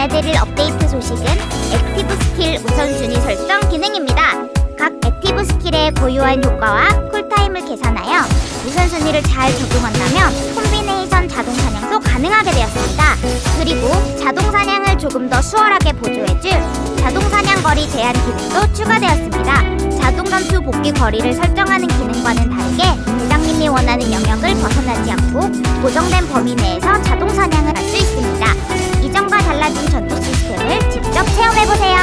전해드릴 업데이트 소식은 액티브 스킬 우선순위 설정 기능입니다. 각 액티브 스킬의 고유한 효과와 쿨타임을 계산하여 우선순위를 잘 적용한다면 콤비네이션 자동 사냥도 가능하게 되었습니다. 그리고 자동 사냥을 조금 더 수월하게 보조해줄 자동 사냥 거리 제한 기능도 추가되었습니다. 자동 전투 복귀 거리를 설정하는 기능과는 다르게 대장님이 원하는 영역을 벗어나지 않고 고정된 범위 내에서 달라진 전투 시스템을 직접 체험해보세요.